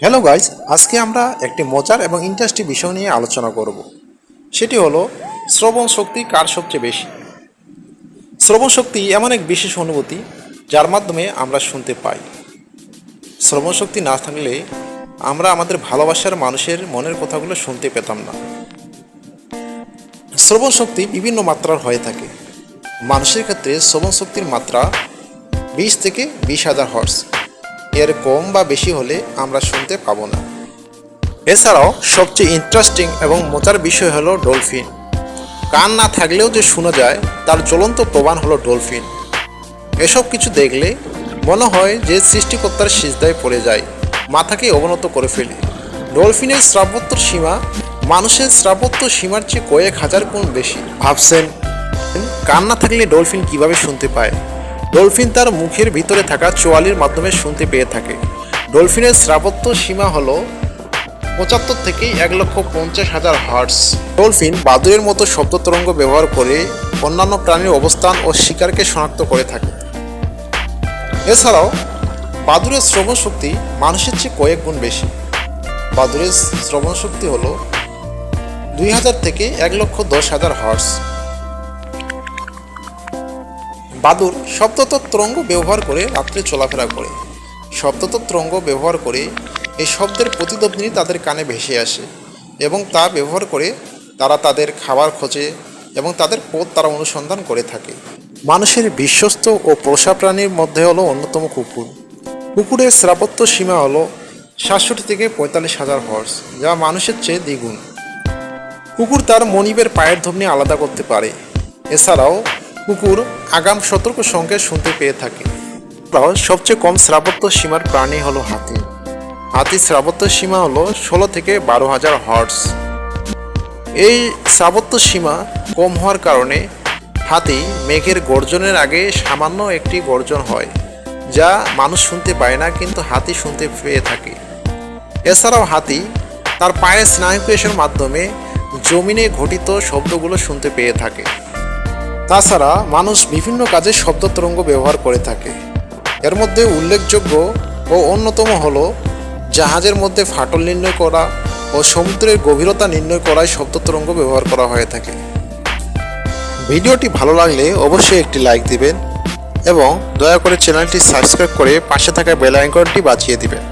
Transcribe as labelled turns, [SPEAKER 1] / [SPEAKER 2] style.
[SPEAKER 1] Hello guys আজকে আমরা একটি মজার এবং ইন্টারেস্টিং বিষয় নিয়ে আলোচনা করব। সেটি হলো, শ্রবণ শক্তি কার সবচেয়ে বেশি? শ্রবণ শক্তি এমন এক বিশেষ অনুভূতি যার মাধ্যমে আমরা শুনতে পাই। শ্রবণ শক্তি না থাকলে আমরা আমাদের ভালোবাসার মানুষের মনের কথাগুলো শুনতে পেতাম না। শ্রবণ শক্তি বিভিন্ন মাত্রার হয়ে থাকে। মানুষের ক্ষেত্রে শ্রবণ শক্তির মাত্রা বিশ থেকে বিশ হাজার হর্স এর কম বা বেশি হলে আমরা শুনতে পাবো না। এছাড়াও, সবচেয়ে ইন্টারেস্টিং এবং মজার বিষয় হলো ডলফিন কান না থাকলেও যে শোনা যায়, তার জ্বলন্ত প্রমাণ হলো ডলফিন এসব কিছু দেখলে মনে হয় যে সৃষ্টিকর্তার সিজদায় পড়ে যায়, মাথাকে অবনত করে ফেলে। ডলফিনের শ্রাবত্বর সীমা মানুষের শ্রাবত্ব সীমার চেয়ে কয়েক হাজার গুণ বেশি। ভাবছেন কান না থাকলে ডলফিন কীভাবে শুনতে পায়? ডলফিন তার মুখের ভিতরে থাকা চোয়ালির মাধ্যমে শুনতে পেয়ে থাকে। ডলফিনের শ্রাবত্ব সীমা হলো পঁচাত্তর থেকে এক লক্ষ পঞ্চাশ হাজার হার্টস। ডলফিন বাদুরের মতো শব্দ তরঙ্গ ব্যবহার করে অন্যান্য প্রাণীর অবস্থান ও শিকারকে শনাক্ত করে থাকে। এছাড়াও বাদুরের শ্রবণ শক্তি মানুষের চেয়ে কয়েক গুণ বেশি। বাদুরের শ্রবণ শক্তি হলো দুই হাজার থেকে এক লক্ষ দশ হাজার হার্টস। বাদুর শব্দতরঙ্গ ব্যবহার করে রাত্রে চলাফেরা করে। শব্দতরঙ্গ ব্যবহার করে এই শব্দের প্রতিধ্বনি তাদের কানে ভেসে আসে এবং তা ব্যবহার করে তারা তাদের খাবার খোঁজে এবং তাদের পথ তারা অনুসন্ধান করে থাকে। মানুষের বিশ্বস্ত ও পোষা প্রাণীর মধ্যে হলো অন্যতম কুকুর। কুকুরের শ্রাবত্ব সীমা হলো সাতষট্টি থেকে পঁয়তাল্লিশ হাজার হর্স, যা মানুষের চেয়ে দ্বিগুণ। কুকুর তার মনিবের পায়ের ধ্বনি আলাদা করতে পারে। এছাড়াও কুকুর আগাম সতর্ক সংকেত শুনতে পেয়ে থাকে। সবচেয়ে কম শ্রাবত্ব সীমার প্রাণী হলো হাতি। হাতির শ্রাবত্ব সীমা হলো ষোলো থেকে বারো হাজার হর্স এই শ্রাবত্ব সীমা কম হওয়ার কারণে হাতি মেঘের গর্জনের আগে সামান্য একটি গর্জন হয়, যা মানুষ শুনতে পায় না কিন্তু হাতি শুনতে পেয়ে থাকে। এছাড়াও হাতি তার পায়ের স্নায়ুকেশের মাধ্যমে জমিনে ঘটিত শব্দগুলো শুনতে পেয়ে থাকে। তাছাড়া মানুষ বিভিন্ন কাজে শব্দ তরঙ্গ ব্যবহার করে থাকে। এর মধ্যে উল্লেখযোগ্য ও অন্যতম হল জাহাজের মধ্যে ফাটল নির্ণয় করা ও সমুদ্রের গভীরতা নির্ণয় করায় শব্দ তরঙ্গ ব্যবহার করা হয়ে থাকে। ভিডিওটি ভালো লাগলে অবশ্যই একটি লাইক দিবেন এবং দয়া করে চ্যানেলটি সাবস্ক্রাইব করে পাশে থাকা বেল আইকনটি বাজিয়ে দিবেন।